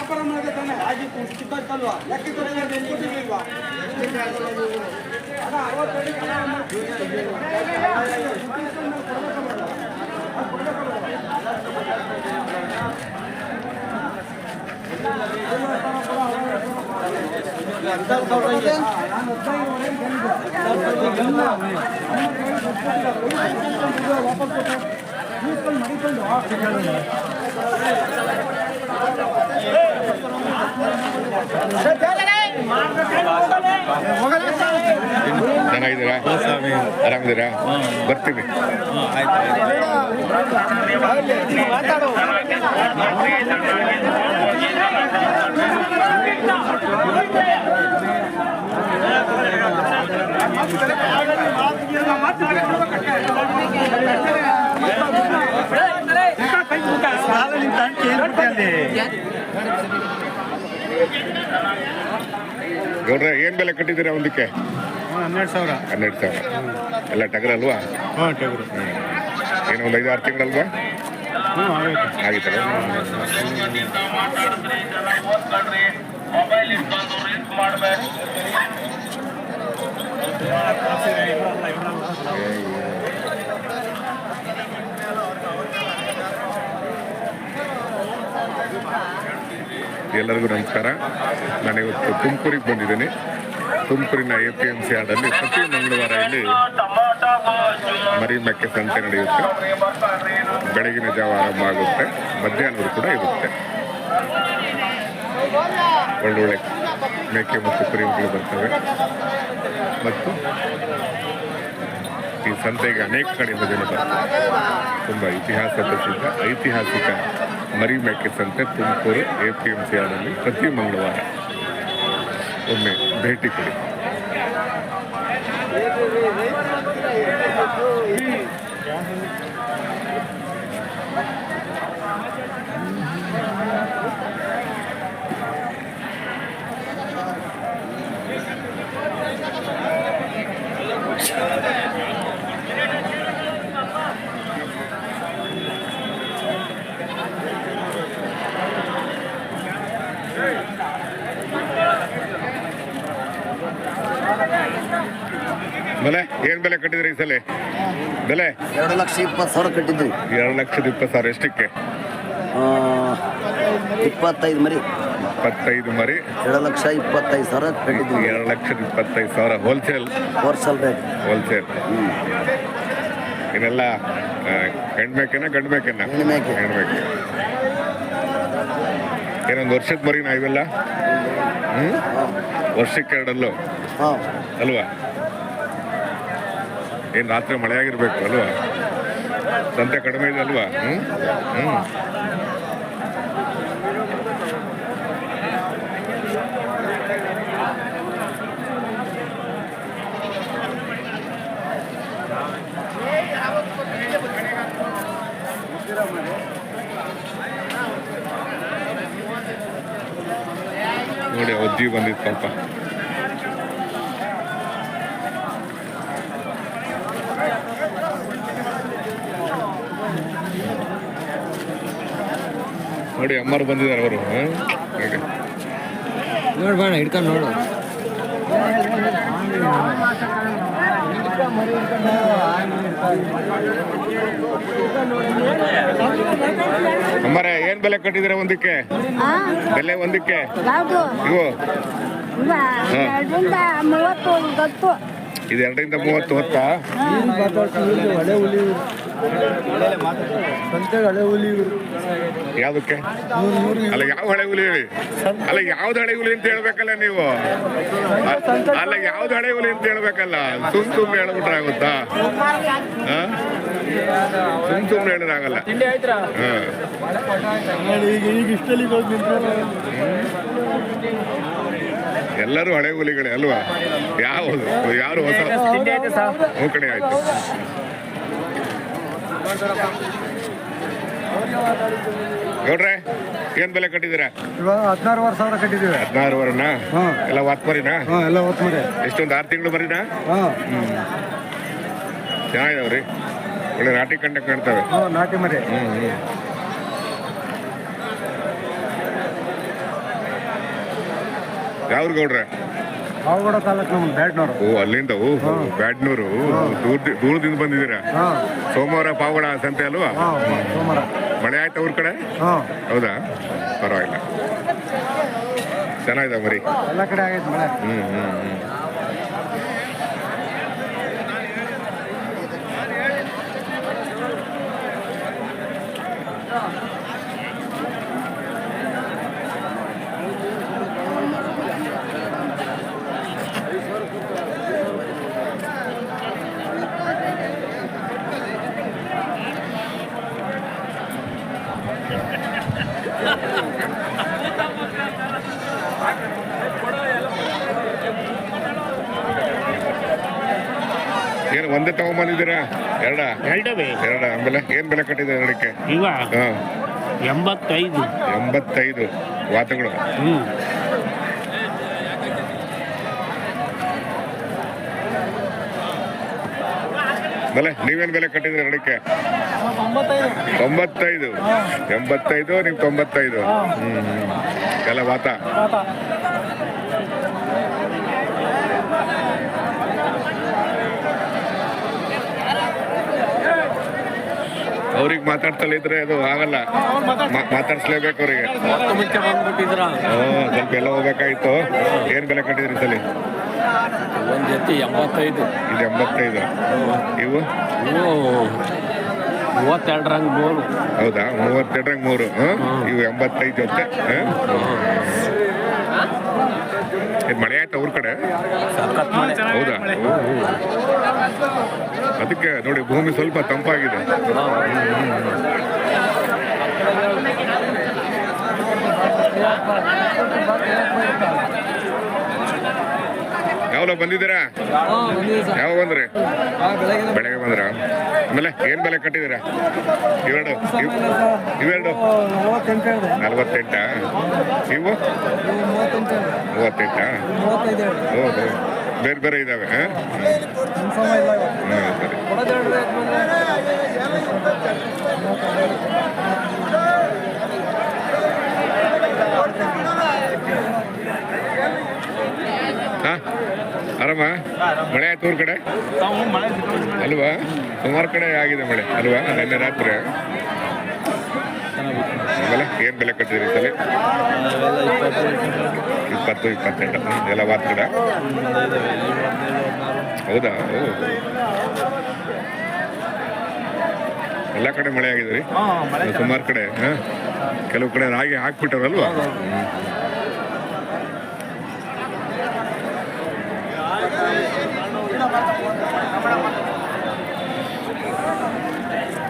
ವ್ಯಾಪಾರ ಮಾಡಿದೆ ತಾನೆ. ಆಗಿತ್ತು ಚಿಕ್ಕಲ್ವಾ ಲೆಕ್ಕ ಕೊಟ್ಟಿರ್ಲಿಲ್ವಾ ಅದ ಅವತ್ತಡಿ ಚೆನ್ನಾಗಿದ್ದೀರಾ ಆರಾಮಿದ್ದೀರಾ ಬರ್ತೀವಿ ಗೌಡ್ರೆ ಏನ್ ಬೆಲೆ ಕಟ್ಟಿದ್ದೀರಾ ಒಂದಕ್ಕೆ? ಹನ್ನೆರಡು ಸಾವಿರ. ಹನ್ನೆರಡು ಸಾವಿರ. ಎಲ್ಲ ಟಗರ್ ಅಲ್ವಾ? ಹಾಂ ಟಗರು. ಏನೋ ಒಂದು ಐದು ಆರು ತಿಂಗಳಲ್ವಾ? ಹ್ಞೂ ಆಗೈತೆ. ಎಲ್ಲರಿಗೂ ನಮಸ್ಕಾರ. ನಾನಿವತ್ತು ತುಮಕೂರಿಗೆ ಬಂದಿದ್ದೀನಿ. ತುಮಕೂರಿನ ಎ ಪಿ ಎಂ ಸಿ ಆಡಲ್ಲಿ ಪ್ರತಿ ಮಂಗಳವಾರ ಇಲ್ಲಿ ಮರಿ ಮೆಕ್ಕೆ ಸಂತೆ ನಡೆಯುತ್ತೆ. ಬೆಳಗಿನ ಜಾವ ಆರಂಭ ಆಗುತ್ತೆ. ಮಧ್ಯಾಹ್ನದ ಕೂಡ ಇರುತ್ತೆ. ಒಳ್ಳೊಳ್ಳೆ ಮೇಕೆ ಮತ್ತು ಕುರಿಗಳು ಬರ್ತವೆ. ಮತ್ತು ಈ ಸಂತೆಗೆ ಅನೇಕ ಕಡೆಯಿಂದ ಜನ ಬರ್ತಾರೆ. ತುಂಬ ಇತಿಹಾಸ ಪ್ರಸಿದ್ಧ, ಐತಿಹಾಸಿಕ ಮರಿ ಮೇಕೆ ಸಂತೆ Tumakuru A P M C ಆಡಲ್ಲಿ ಪ್ರತಿ ಮಂಗಳವಾರ ಒಮ್ಮೆ ಭೇಟಿ ಕೊಡಿ ಬೆಲೆ ಏನ್ ಬೆಲೆ ಕಟ್ಟಿದ್ರಿ ಈ ಸಲ? ಬೆಲೆ? ಎರಡು ಲಕ್ಷ ಇಪ್ಪತ್ತು ಸಾವಿರ ಕಟ್ಟಿದ್ವಿ. ಎರಡು ಲಕ್ಷದ ಇಪ್ಪತ್ತು ಸಾವಿರ. ಎಷ್ಟಕ್ಕೆ? ಇಪ್ಪತ್ತೈದು ಮರಿ. ಇಪ್ಪತ್ತೈದು ಮರಿ. ಎರಡು ಲಕ್ಷ ಇಪ್ಪತ್ತೈದು ಸಾವಿರ ಕಟ್ಟಿದ್ವಿ. ಎರಡು ಲಕ್ಷದ ಇಪ್ಪತ್ತೈದು ಸಾವಿರ. ಹೋಲ್ಸೇಲ್ ಹೋಲ್ಸೇಲ್ ರೇಟ್ ಹೋಲ್ಸೇಲ್ ಇದೆಲ್ಲ ಹೆಣ್ಮೇಕೆನ ಗಂಡು ಮೇಕೆನ ವರ್ಷಕ್ಕೆ ಮರಿ ಹೆಣ್ಮೇಕೆ ಏನೊಂದು ವರ್ಷದ ಮರಿನಾ ಇವೆಲ್ಲ? ಹ್ಮ್? ವರ್ಷಕ್ಕೆ ಎರಡಲ್ಲೂ? ಅಲ್ವಾ? ಏನು ರಾತ್ರಿ ಮಳೆ ಆಗಿರ್ಬೇಕು ಅಲ್ವಾ? ಸಂತೆ ಕಡಿಮೆ ಇದೆ ಅಲ್ವಾ? ಹ್ಞೂ ಹ್ಮ್. ನೋಡಿ ಅಜ್ಜಿ ಬಂದಿತ್ತು ಸ್ವಲ್ಪ ನೋಡಿ ಅಮ್ಮರು ಬಂದಿದ್ದಾರೆ ಅವರು. ನೋಡ್ಬೇಡ ಹಿಡ್ಕೊಂಡು ನೋಡು ಅಮ್ಮರೇ ಏನ್ ಬೆಲೆ ಕಟ್ಟಿದಿರ ಒಂದಕ್ಕೆ? ಬೆಲೆ ಒಂದಕ್ಕೆ? ಇವು? ಮೂವತ್ತು ಇದು ಎರಡರಿಂದ ಮೂವತ್ತು ಹೊತ್ತಾ? ಹಳೆ ಹುಲಿ ಸಂತೆಗೆ ಹಳೆ ಹುಲಿ ಯಾವ್ದಕ್ಕೆ? ಅಲ್ಲ ಯಾವ ಹಳೆ ಹುಲಿ ಹೇಳಿ? ಅಲ್ಲ ಯಾವ್ದು ಹಳೆ ಹುಲಿ ಅಂತ ಹೇಳ್ಬೇಕಲ್ಲ ನೀವು? ಅಲ್ಲ ಯಾವ್ದು ಹಳೆ ಹುಲಿ ಅಂತ ಹೇಳ್ಬೇಕಲ್ಲ? ಸುಮ್ ತುಂಬ ಹೇಳ್ಬಿಟ್ರೆ ಆಗುತ್ತಾ? ಸುಮ್ ಸುಮ್ನೆ ಹೇಳಿದ್ರಾಗಲ್ಲ ಎಲ್ಲರೂ ಹಳೆ ಹುಲಿಗಳೇ ಅಲ್ವಾ? ಯಾವ ಯಾರು ಹೊಸ? ಕಡೆ ಆಯ್ತು. ನೋಡ್ರೆ ಏನ್ ಬೆಲೆ ಕಟ್ಟಿದ್ದೀರಾ? ಇವಾಗ ಹದಿನಾರುವರೆ ಸಾವಿರ ಕಟ್ಟಿದ್ದೀವಿ. ಹಾ. ಎಲ್ಲ ಹಾಂ ಎಲ್ಲ ಎಷ್ಟೊಂದು ಆರು ತಿಂಗಳು ಬರೀನಾ ಹಾಂ. ಚೆನ್ನಾಗಿದಾವ್ರಿ. ಒಳ್ಳೆ ನಾಟಿ ಕಂಡ ಕಾಣ್ತವೆ. ಹಾಂ ನಾಟಿ ಮರಿ. ಹ್ಞೂ ಯಾವ್ರು ಗೌಡ್ರೆ? ಅವಗಡ ತಾಲೂಕು ನಮ್ಮ ಬ್ಯಾಟ್ನವರು ಓ ಅಲ್ಲಿಂದ? ಓ ಬ್ಯಾಡ್ನೂರು. ದೂರ ದೂರದಿಂದ ಬಂದಿದ್ದೀರಾ? ಹಾಂ. ಸೋಮವಾರ ಪಾವಗಡ ಸಂತೆ ಅಲ್ವಾ? ಹಾಂ ಸೋಮವಾರ. ಮಳೆ ಆಯ್ತು ಊರ್ ಕಡೆ? ಹಾಂ. ಹೌದಾ? ಪರವಾಗಿಲ್ಲ. ಚೆನ್ನಾಗಿದೆ ಮರಿ. ಎಲ್ಲ ಕಡೆ ಆಗೈತೆ ಮಳೆ. ಹ್ಮ್ ಹ್ಮ್ ಹ್ಮ್. ಒಂದೇ ತಗೊಂಬಂದಿದ್ದೀರಾ ಎರಡ? ಎರಡವೇ. ಎರಡ? ಆಮೇಲೆ ಏನ್ ಬೆಲೆ ಕಟ್ಟಿದೆ ಎರಡಕ್ಕೆ? ಇವ? ಹಾ. ಎಂಬತ್ತೈದು. ಎಂಬತ್ತೈದು. ವಾತಗಳು. ಹ್ಞೂ ಬೆಲೆ ನೀವೇನ್ ಬೆಲೆ ಕಟ್ಟಿದ್ರಿ ಎರಡಕ್ಕೆ? ತೊಂಬತ್ತೈದು. ಎಂಬತ್ತೈದು ನೀವು ತೊಂಬತ್ತೈದು. ಹ್ಮ್ ಹ್ಮ್. ಎಲ್ಲ ವಾತ. ಅವ್ರಿಗೆ ಮಾತಾಡ್ತಲ್ಲ ಇದ್ರೆ ಅದು ಆಗಲ್ಲ. ಮಾತಾಡ್ಸ್ಲೇಬೇಕು ಅವ್ರಿಗೆ. ಸ್ವಲ್ಪ ಎಲ್ಲ ಹೋಗ್ಬೇಕಾಯ್ತು. ಏನ್ ಬೆಲೆ ಕಟ್ಟಿದ್ರಿ ಸಲಿ? ಒಂದು ಜೊತೆ ಎಂಬತ್ತೈದು. ಇದು ಎಂಬತ್ತೈದು. ಇವು? ಮೂವತ್ತೆರಡರಂಗೆ ಮೂರು. ಹೌದಾ? ಮೂವತ್ತೆರಡರಂಗ್ ಮೂರು? ಇವು ಎಂಬತ್ತೈದು ಜೊತೆ. ಮಳೆ ಆಯ್ತಾ ಅವ್ರ ಕಡೆ? ಹೌದಾ. ಅದಕ್ಕೆ ನೋಡಿ ಭೂಮಿ ಸ್ವಲ್ಪ ತಂಪಾಗಿದೆ. ಯಾವಾಗ ಬಂದಿದ್ದೀರಾ? ಯಾವ ಬಂದ್ರಿ? ಬೆಳಗ್ಗೆ ಬಂದ್ರ? ಆಮೇಲೆ ಏನ್ ಬೆಲೆ ಕಟ್ಟಿದ್ದೀರಾ? ಇವೆರಡು, ಇವ್- ಇವೆರಡು. ನಲ್ವತ್ತೆಂಟ? ಇವು? ಮೂವತ್ತೆಂಟು? ಹೌದು ಬೇರೆ ಬೇರೆ ಇದಾವೆ ಹಾ? ಕನ್ಫರ್ಮ್ ಇಲ್ಲ ಇವಾಗ. ಹ್ಮ್, ಸರಿ ಕೊಡೋದು ಎರಡು ರೇಟ್ ಬಂದ್ರೆ ಹಾ ಆರಾಮ ಮಳೆ ಆಯ್ತು ಊರ್ ಕಡೆ? ಅಲ್ವಾ? ಸುಮಾರು ಕಡೆ ಆಗಿದೆ ಮಳೆ. ಅಲ್ವಾ? ನಿನ್ನೆ ರಾತ್ರಿ. ಆಮೇಲೆ ಏನ್ ಬೆಲೆ ಕಟ್ಟಿದ್ರಿ ಸಲ? ಇಪ್ಪತ್ತು ಇಪ್ಪತ್ತೆಂಟು ಎಲ್ಲ ಕಡೆ ಹೌದಾ? ಓ. ಎಲ್ಲ ಕಡೆ ಮಳೆ ಆಗಿದೆ ರೀ? ಸುಮಾರು ಕಡೆ? ಕೆಲವು ಕಡೆ ರಾಗಿ ಹಾಕ್ಬಿಟ್ಟವ್ರಲ್ವಾ?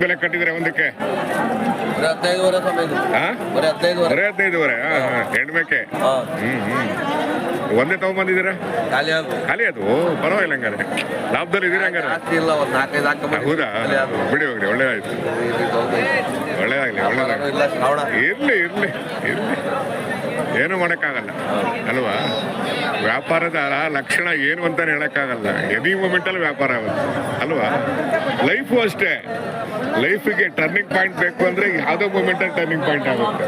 ಬೆಲೆ ಕಟ್ಟಿದ್ರೆ ಒಂದಕ್ಕೆ? ಬರೀ ಹದಿನೈದುವರೆ ಹೆಣ್ಮೇಕೆ ಹ್ಮ್ ಹ್ಮ್. ಒಂದೇ ತಗೊಂಬಂದಿದ್ದೀರಾ ಖಾಲಿ ಅದು. ಖಾಲಿ ಅದು? ಪರವಾಗಿಲ್ಲ ಹಂಗಾರೆ. ಲಾಭದಲ್ಲಿ ಇದೀರ ಹಂಗಾರೆ? ಇಲ್ಲ ಒಂದು ನಾಲ್ಕೈದು ಹಾಕೊಂಡ್ಬಂದು ಹೌದಾ? ಬಿಡಿ ಹೋಗ್ರಿ ಒಳ್ಳೇದಾಯ್ತು. ಒಳ್ಳೇದಾಗ್ಲಿ ಒಳ್ಳೆ ಇಲ್ಲ ಶ್ರಾವಣ. ಇರ್ಲಿ ಇರ್ಲಿ ಇರ್ಲಿ. ಏನು ಮಾಡೋಕ್ಕಾಗಲ್ಲ. ಅಲ್ವಾ? ವ್ಯಾಪಾರದ ಲಕ್ಷಣ ಏನು ಅಂತಲೇ ಹೇಳೋಕ್ಕಾಗಲ್ಲ. ಎನಿ ಮೂಮೆಂಟಲ್ಲಿ ವ್ಯಾಪಾರ ಆಗುತ್ತೆ. ಅಲ್ವಾ? ಲೈಫು ಅಷ್ಟೇ. ಲೈಫಿಗೆ ಟರ್ನಿಂಗ್ ಪಾಯಿಂಟ್ ಬೇಕು ಅಂದರೆ ಯಾವುದೋ ಮೂಮೆಂಟಲ್ಲಿ ಟರ್ನಿಂಗ್ ಪಾಯಿಂಟ್ ಆಗುತ್ತೆ.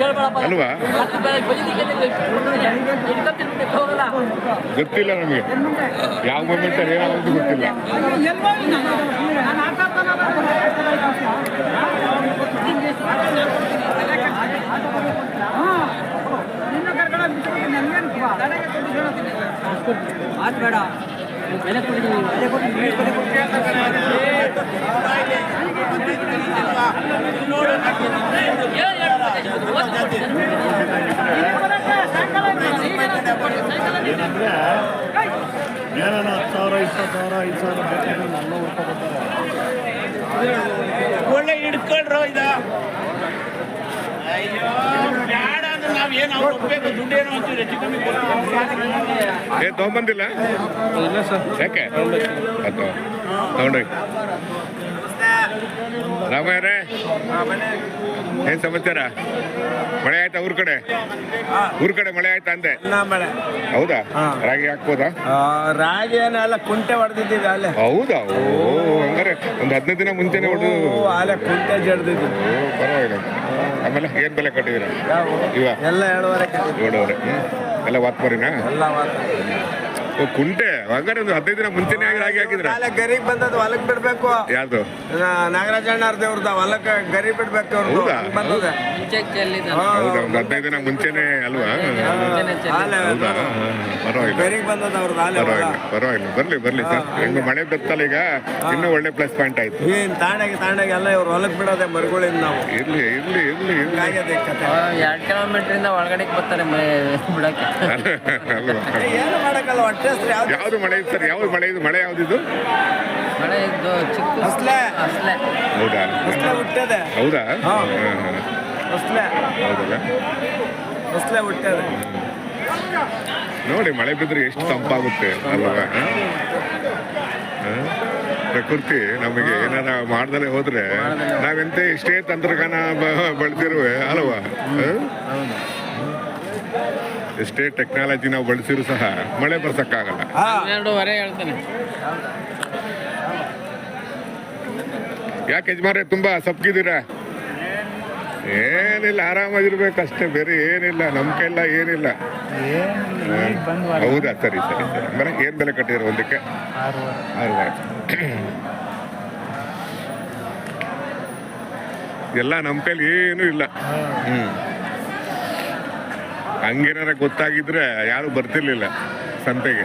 ಅಲ್ವಾ? ಗೊತ್ತಿಲ್ಲ ನಮಗೆ. ಯಾವ ಮೂಮೆಂಟಲ್ಲಿ ಏನಾಗುತ್ತೆ ಗೊತ್ತಿಲ್ಲ. ಅದು ಬೇಡ. ಬೆಲೆ ಹತ್ತು ಸಾವಿರ ಇಪ್ಪತ್ತು ಸಾವಿರ ಐದು ಸಾವಿರ ಬೇಕಾದ್ರೆ ನಲ್ವತ್ತು ರೂಪಾಯಿ ಏನು ಅವ್ರು ದುಡ್ಡು ಏನು ಅಂತೀವಿ ಹೆಚ್ಚು ಕಮ್ಮಿ ಕೊಡ್ತೀವಿ. ಏ ತೊಗೊಂಬಂದಿಲ್ಲ? ಇಲ್ಲ ಸರ್. ಯಾಕೆ? ಅದು ತಗೊಂಡೋಗಿ. ರಾಮಯ್ಯರೇ ಏನ್ ಸಮಾಚಾರ? ಮಳೆ ಆಯ್ತಾ ಊರ್ ಕಡೆ? ಊರ್ ಕಡೆ ಮಳೆ ಆಯ್ತಾ ಅಂದೆ? ಮಳೆ. ಹೌದಾ? ರಾಗಿ ಹಾಕ್ಬೋದಾ? ರಾಗಿ ಏನೆಲ್ಲ ಕುಂಟೆ ಹೊಡೆದಿದ್ದೀವಿ ಅಲ್ಲೇ. ಹೌದಾ? ಓ ಹಂಗಾರೆ ಒಂದ್ ಹದಿನೈದು ದಿನ ಮುಂಚೆನೆ ಹೊಡೆದು ಅಲ್ಲೇ ಕುಂಟೆ ಜಡ್ದಿದ್ದೀವಿ. ಓ ಪರವಾಗಿಲ್ಲ. ಆಮೇಲೆ ಏನ್ ಬೆಲೆ ಕಟ್ಟಿದೀರ ಇವಾಗ ಎಲ್ಲ ಏಳುವರೆ ಏಳುವರೆ. ಎಲ್ಲ ವಾತ್ಮರಿನಾ ಎಲ್ಲ ಓ ಕುಂಟೆ. ಹಂಗಾರೆ ಒಂದು ಹದಿನೈದು ದಿನ ಮುಂಚೆನೆ ಆಗಿ ರಾಗಿ ಹಾಕಿದ್ರ? ನಾಳೆ ಗರಿಗೆ ಬಂದದ್ದು ಹೊಲಕ್ ಬಿಡ್ಬೇಕು. ಯಾವ್ದು ನಾಗರಾಜಣ್ಣ ದೇವ್ರದ ಹೊಲಕ್ ಗರಿ ಬಿಡ್ಬೇಕು ಅವ್ರದ್ದು ಹೌದಾ? ಬಂದದೆ. ಹೌದಾ. ಒಂದು ಹದಿನೈದು ದಿನ ಮುಂಚೆನೆ ಅಲ್ವಾ? ಆಲೆ ಹೌದಾ? ಪರವಾಗಿಲ್ಲ. ಗರಿಗ್ ಬಂದದ ಅವ್ರದ್ದು ಆಲೆ ಹೊಲ. ಪರವಾಗಿಲ್ಲ ಪರವಾಗಿಲ್ಲ. ಬರ್ಲಿ ಬರ್ಲಿ ಸರ್. ಇನ್ನು ಮಳೆ ಬರ್ತಲ್ಲ ಈಗ. ಇನ್ನೂ ಒಳ್ಳೆ ಪ್ಲಸ್ ಪಾಯಿಂಟ್ ಆಯ್ತು. ಏನ್ ತಾಂಡಾಗಿ ತಾಂಡಾಗಿ ಎಲ್ಲ ಇವ್ರು ಹೊಲಕ್ ಬಿಡೋದೆ ಮರುಗಳಿಂದ ನಾವು. ಇರ್ಲಿ ಇರ್ಲಿ ಇರ್ಲಿ ಇರ್ಲಿ. ಹಿಂಗಾಗ್ಯದ ಈ ಕತೆ. ಎರಡು ಕಿಲೋಮೀಟರ್ ಇಂದ ಒಳಗಡೆ ಬರ್ತಾರೆ ಬಿಡಕ್ಕೆ. ಅಲ್ವಾ? ಏನು ಮಾಡಕ್ಕಲ್ಲ? ಹೊಟ್ಟೆ ಯಾವ್ದು ಮಳೆ ಇದು ಸರ್? ಯಾವ್ದು ಮಳೆ ಇದು? ಮಳೆ ಯಾವ್ದಿದು? ಮಳೆ ಇದು ಚಿಕ್ಕ ಅಸ್ಲೆ ಅಸ್ಲೆ ಹೌದಾ? ಅಸ್ಲೆ ಹುಟ್ಟದೆ. ಹೌದಾ? ಹಾ. ಹಾ, ಹಾ. ಅಸ್ಲೆ ಹೌದಲ್ಲ? ಅಸ್ಲೆ ಹುಟ್ಟದೆ. ನೋಡಿ ಮಳೆ ಬಿದ್ರೆ ಎಷ್ಟು ತಂಪಾಗುತ್ತೆ ಅಲ್ವಾ? ಪ್ರಕೃತಿ ನಮಗೆ ಏನಾರ ಮಾಡ್ದಲೆ ಹೋದ್ರೆ ನಾವೆಂತ ಇಷ್ಟೇ ತಂತ್ರಜ್ಞಾನ ಬಳಸಿರುವೆ ಅಲ್ವಾ? ಎಷ್ಟೇ ಟೆಕ್ನಾಲಜಿ ನಾವು ಬಳಸಿದ್ರು ಸಹ ಮಳೆ ಬರ್ಸಕ್ಕಾಗಲ್ಲ. ಹೇಳ್ತಾನೆ. ಯಾಕೆ ಯಜಮಾನ್ರೆ ತುಂಬಾ ಸಪ್ಗಿದ್ದೀರಾ? ಏನಿಲ್ಲ ಆರಾಮಾಗಿರ್ಬೇಕಷ್ಟೇ ಬೇರೆ ಏನಿಲ್ಲ ನಮ್ಮ ಕೈಲ್ಲ ಏನಿಲ್ಲ. ಹೌದಾ ಸರಿ ಸರಿ ಸರಿ. ಅಂದ್ರೆ ಏನ್ ಬೆಲೆ ಕಟ್ಟಿದ್ರು ಒಂದಕ್ಕೆ? ಆರೂವರೆ. ಎಲ್ಲ ನಮ್ಮ ಕೈಲಿ ಏನೂ ಇಲ್ಲ. ಹ್ಮ್. ಹಂಗೇನಾರ ಗೊತ್ತಾಗಿದ್ರೆ ಯಾರು ಬರ್ತಿರ್ಲಿಲ್ಲ ಸಂತೆಗೆ.